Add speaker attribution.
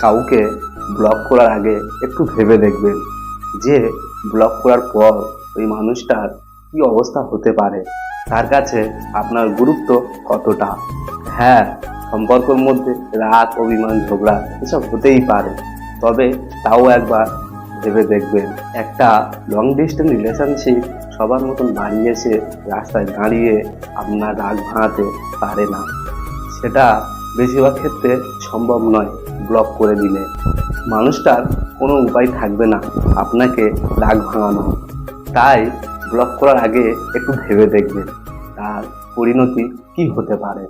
Speaker 1: কাউকে ব্লক করার আগে একটু ভেবে দেখবেন যে ব্লক করার পর ওই মানুষটার কি অবস্থা হতে পারে। তার কাছে আপনার গুরুত্ব কতটা? হ্যাঁ সম্পর্কের মধ্যে রাগ, অভিমান, ঝগড়া এসব হতেই পারে। তবে তাও একবার ভেবে দেখবেন একটা লং ডিস্টেন্স রিলেশনশিপ সবার মতন বাড়ি এসে রাস্তায় দাঁড়িয়ে আপনার রাগ ভাঙাতে পারে না। সেটা বেশিরভাগ ক্ষেত্রে সম্ভব নয় ব্লক করে দিলে। মানুষটার কোনো উপায় থাকবে না, আপনাকে রাগ ভাঙানো। তাই ব্লক করার আগে একটু ভেবে দেখবেন, তার পরিণতি কি হতে পারে।